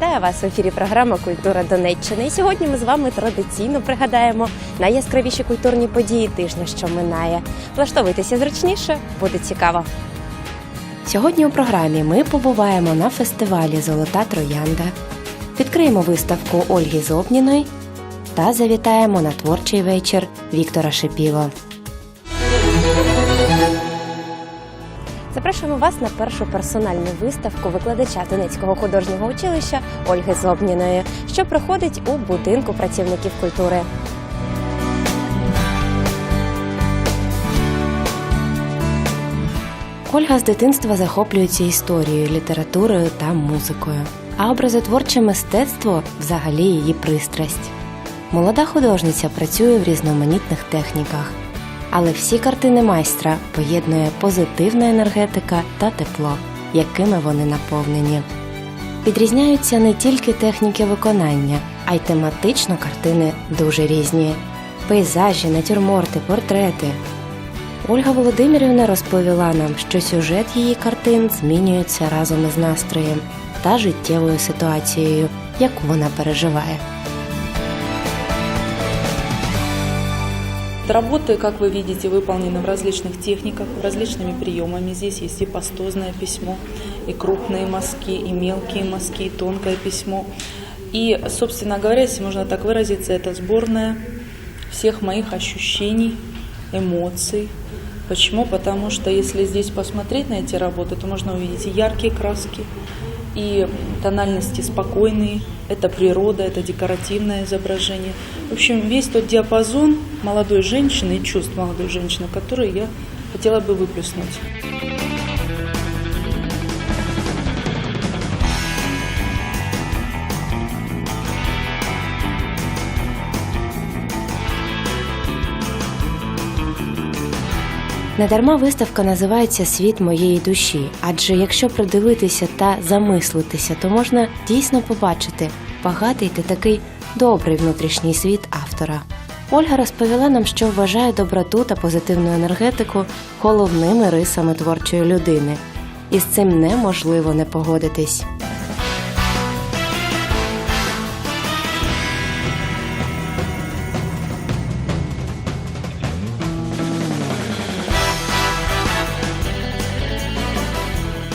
Вітаю вас в ефірі програма Культура Донеччини. І сьогодні ми з вами традиційно пригадаємо найяскравіші культурні події тижня, що минає. Влаштовуйтеся зручніше, буде цікаво. Сьогодні у програмі ми побуваємо на фестивалі Золота Троянда, відкриємо виставку Ольги Зобніної та завітаємо на творчий вечір Віктора Шипіло. Запрошуємо вас на першу персональну виставку викладача Донецького художнього училища Ольги Зобніної, що проходить у будинку працівників культури. Ольга з дитинства захоплюється історією, літературою та музикою, а образотворче мистецтво взагалі її пристрасть. Молода художниця працює в різноманітних техніках, але всі картини майстра поєднує позитивна енергетика та тепло, якими вони наповнені. Відрізняються не тільки техніки виконання, а й тематично картини дуже різні: пейзажі, натюрморти, портрети. Ольга Володимирівна розповіла нам, що сюжет її картин змінюється разом із настроєм та життєвою ситуацією, яку вона переживає. Работы, как вы видите, выполнены в различных техниках, различными приемами. Здесь есть и пастозное письмо, и крупные мазки, и мелкие мазки, и тонкое письмо. И, собственно говоря, если можно так выразиться, это сборная всех моих ощущений, эмоций. Почему? Потому что если здесь посмотреть на эти работы, то можно увидеть яркие краски, и тональности спокойные. Это природа, это декоративное изображение. В общем, весь тот диапазон молодой женщины и чувств молодой женщины, которые я хотела бы выплеснуть. Недарма виставка називається Світ моєї душі, адже якщо придивитися та замислитися, то можна дійсно побачити багатий та такий добрий внутрішній світ автора. Ольга розповіла нам, що вважає доброту та позитивну енергетику головними рисами творчої людини, і з цим неможливо не погодитись.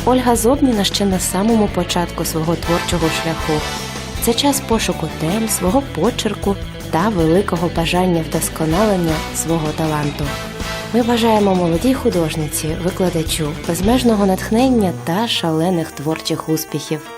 Ольга Зобніна ще на самому початку свого творчого шляху. Це час пошуку тем, свого почерку та великого бажання вдосконалення свого таланту. Ми бажаємо молодій художниці, викладачу, безмежного натхнення та шалених творчих успіхів.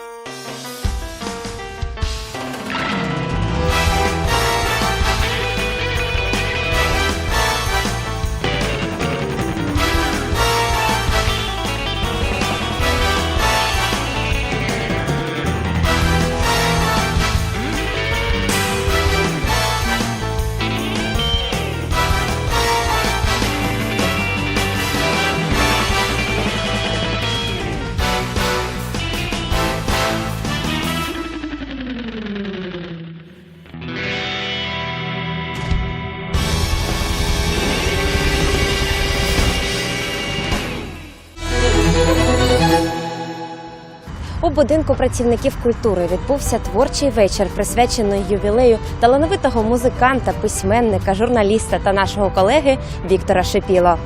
Будинку працівників культури відбувся творчий вечір, присвячений ювілею талановитого музиканта, письменника, журналіста та нашого колеги Віктора Шипіло.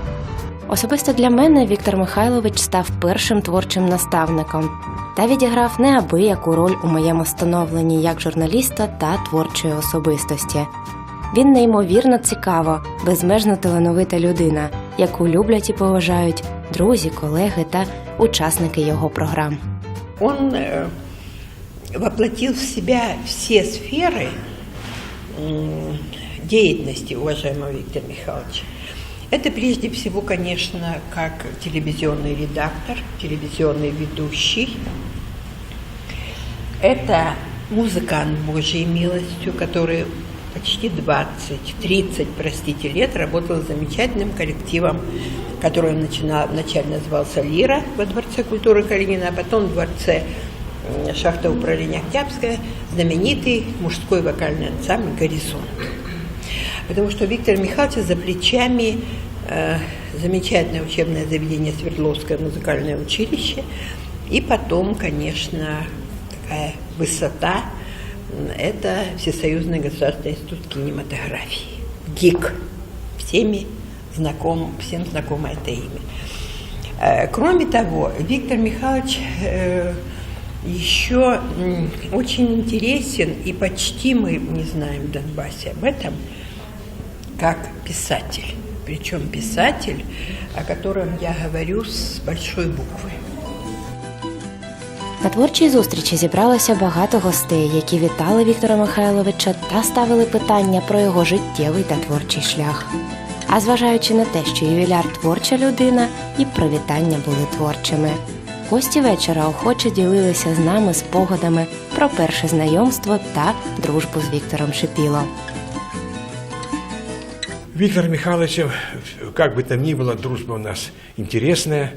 Особисто для мене Віктор Михайлович став першим творчим наставником та відіграв неабияку роль у моєму становленні як журналіста та творчої особистості. Він неймовірно цікава, безмежно талановита людина, яку люблять і поважають друзі, колеги та учасники його програм. Он э, воплотил в себя все сферы деятельности уважаемого Виктора Михайловича. Это прежде всего, конечно, как телевизионный редактор, телевизионный ведущий. Это музыкант Божьей милостью, который почти 20, 30, простите, лет работал с замечательным коллективом, который начинал, вначале назывался «Лира» во Дворце культуры Калинина, а потом в Дворце шахта управления Октябрьская, знаменитый мужской вокальный ансамбль «Горизонт». Потому что у Виктора Михайловича за плечами э, замечательное учебное заведение Свердловское музыкальное училище. И потом, конечно, такая высота. Это Всесоюзный государственный институт кинематографии. ГИК. Всеми знаком, всем знакомо это имя. Э, Кроме того, Виктор Михайлович э, еще очень интересен, и почти мы не знаем в Донбассе об этом, как писатель. Причем писатель, о котором я говорю с большой буквы. На творчій зустрічі зібралося багато гостей, які вітали Віктора Михайловича та ставили питання про його життєвий та творчий шлях. А зважаючи на те, що ювіляр творча людина, і привітання були творчими. Гості вечора охоче ділилися з нами спогадами про перше знайомство та дружбу з Віктором Шипіло. Виктор Михайлович, как бы там ни было, дружба у нас интересная.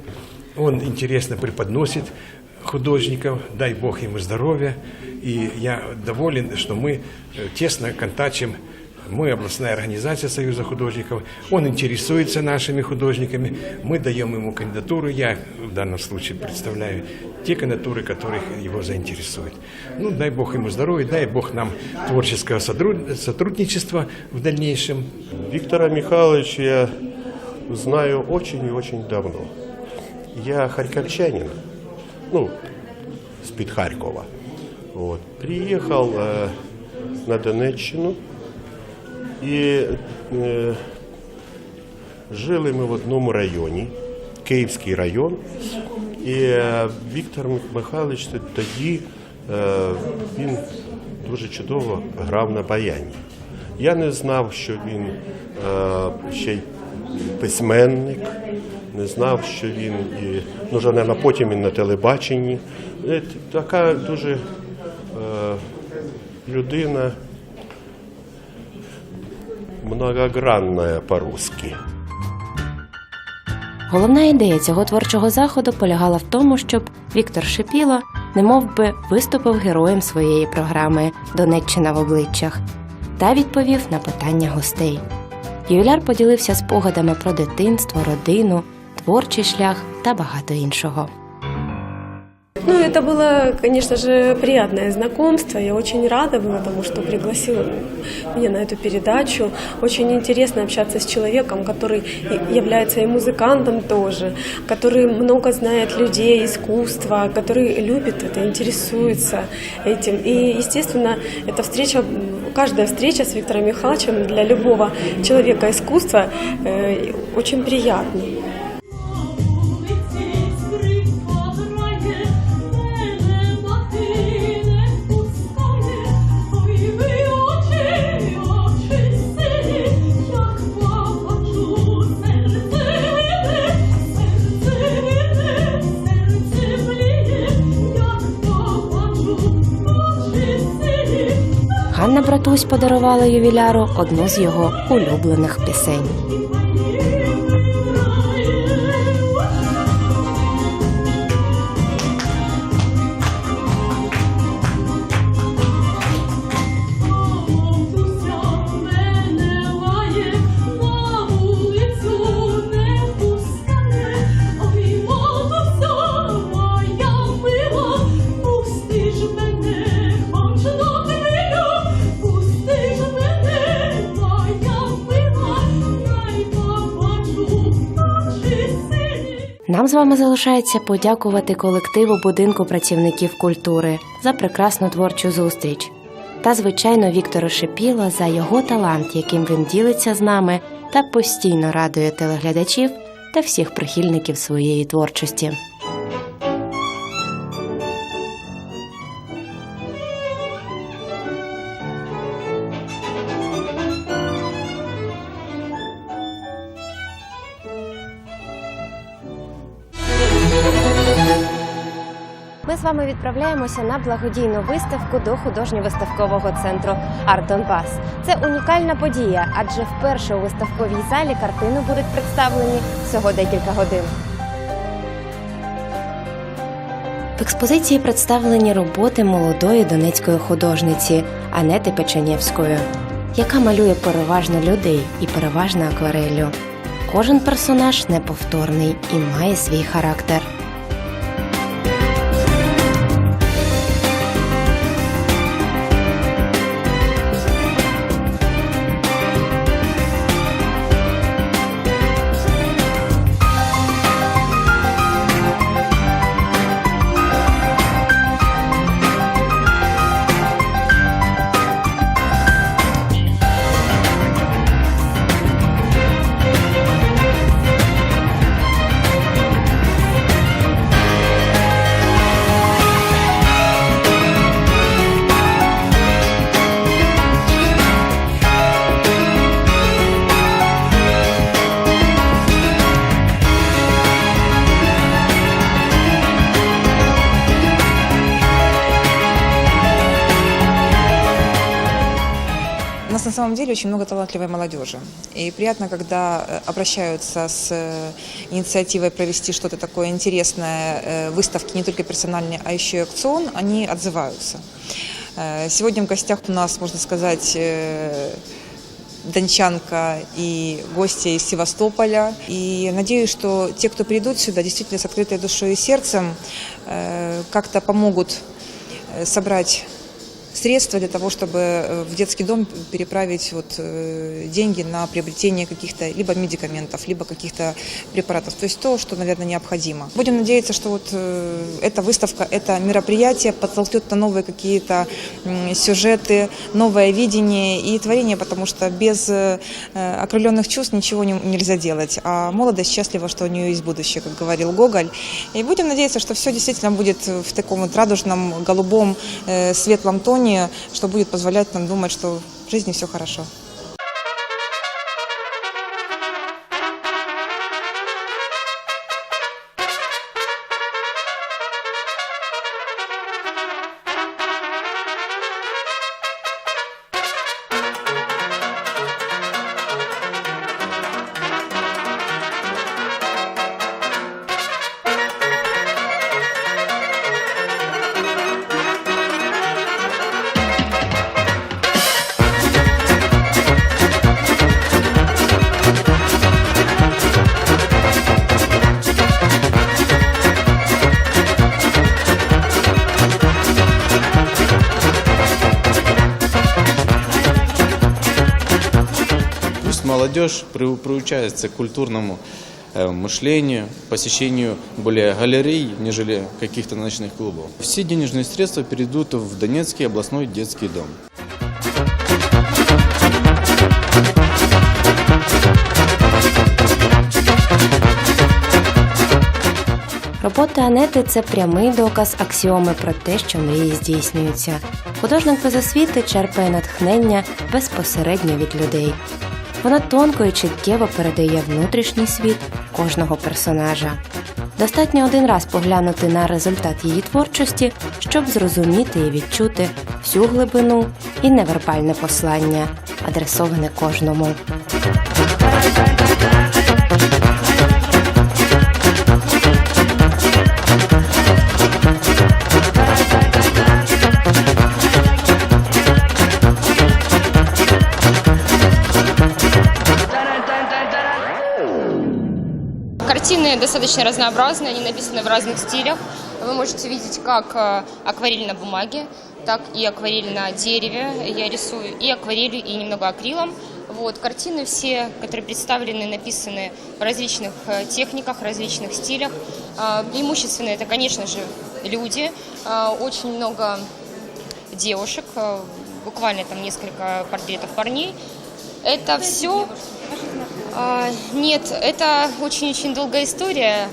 Он интересно преподносит художников, дай Бог ему здоровья. И я доволен, что мы э, тесно контачим. Мы областная организация Союза художников. Он интересуется нашими художниками. Мы даем ему кандидатуру. Я в данном случае представляю те кандидатуры, которых его заинтересуют. Ну, дай Бог ему здоровья, дай Бог нам творческого сотрудн- сотрудничества в дальнейшем. Виктора Михайловича я знаю очень и очень давно. Я харьковчанин, ну, с-під Харькова. Вот. Приехал э, на Донеччину и э, жили ми в одному районі, Київський район. І е, Віктор Михайлович тоді е, він дуже чудово грав на баяні. Я не знав, що він е, ще й письменник, не знав, що він і ну, вже, мабуть, потім він на телебаченні. Е, Така дуже е, людина многогранная по-русски. Головна ідея цього творчого заходу полягала в тому, щоб Віктор Шипіло немов би виступив героєм своєї програми Донеччина в обличчях та відповів на питання гостей. Ювіляр поділився спогадами про дитинство, родину, творчий шлях та багато іншого. Ну, это было, конечно же, приятное знакомство. Я очень рада была тому, что пригласил меня на эту передачу. Очень интересно общаться с человеком, который является и музыкантом тоже, который много знает людей, искусства, который любит это, интересуется этим. И, естественно, эта встреча, каждая встреча с Виктором Михайловичем для любого человека искусства э, очень приятна. Ганна Братусь подарувала ювіляру одну з його улюблених пісень. Нам з вами залишається подякувати колективу будинку працівників культури за прекрасну творчу зустріч. Та, звичайно, Віктору Шепіла за його талант, яким він ділиться з нами та постійно радує телеглядачів та всіх прихильників своєї творчості. Вами відправляємося на благодійну виставку до художньо-виставкового центру Арт Донбас. Це унікальна подія, адже вперше у виставковій залі картини будуть представлені всього декілька годин. В експозиції представлені роботи молодої донецької художниці Анети Печенєвської, яка малює переважно людей і переважно аквареллю. Кожен персонаж неповторний і має свій характер. Самом деле очень много талантливой молодежи. И приятно, когда э, обращаются с э, инициативой провести что-то такое интересное, э, выставки не только персональные, а еще и акцион, они отзываются. Сегодня в гостях у нас, можно сказать, дончанка и гости из Севастополя. И надеюсь, что те, кто придут сюда, действительно с открытой душой и сердцем, как-то помогут собрать средства для того, чтобы э, в детский дом переправить вот э, деньги на приобретение каких-то либо медикаментов, либо каких-то препаратов. То есть то, что, наверное, необходимо. Будем надеяться, что вот э, эта выставка, это мероприятие подтолкнет на новые какие-то сюжеты, новое видение и творение, потому что без окрыленных чувств ничего не- нельзя делать. А молодость счастлива, что у нее есть будущее, как говорил Гоголь. И будем надеяться, что все действительно будет в таком вот радужном, голубом, светлом тоне, что будет позволять нам думать, что в жизни все хорошо. молодежь при- приучается к культурному э, мышлению, посещению более галерей, нежели каких-то ночных клубов. Все денежные средства перейдут в Донецкий областной детский дом. Робота Анети це прямий доказ аксіоми про те, що мрії здійснюються. Художник без освіти черпає натхнення безпосередньо від людей. Вона тонко і чуттєво передає внутрішній світ кожного персонажа. Достатньо один раз поглянути на результат її творчості, щоб зрозуміти і відчути всю глибину і невербальне послання, адресоване кожному. Достаточно разнообразные, они написаны в разных стилях. Вы можете видеть как э, акварель на бумаге, так и акварель на дереве. Я рисую и акварелью, и немного акрилом. Вот, картины все, которые представлены, написаны в различных э, техниках, различных стилях. Преимущественно это, конечно же, люди. Очень много девушек, э, буквально там несколько портретов парней. Это все а, Нет, это очень-очень долгая история.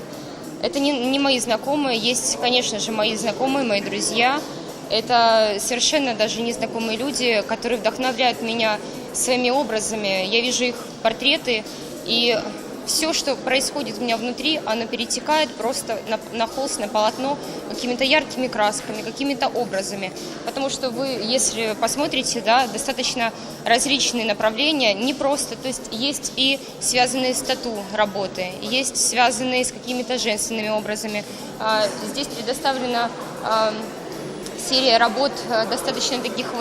Это не, не мои знакомые. Есть, конечно же, мои знакомые, мои друзья. Это совершенно даже незнакомые люди, которые вдохновляют меня своими образами. Я вижу их портреты, и все, что происходит у меня внутри, оно перетекает просто на, на холст, на полотно какими-то яркими красками, какими-то образами. Потому что вы, если посмотрите, да, достаточно различные направления, не просто, то есть есть и связанные с тату работы, есть связанные с какими-то женственными образами. А, Здесь предоставлена серия работ а, достаточно таких вот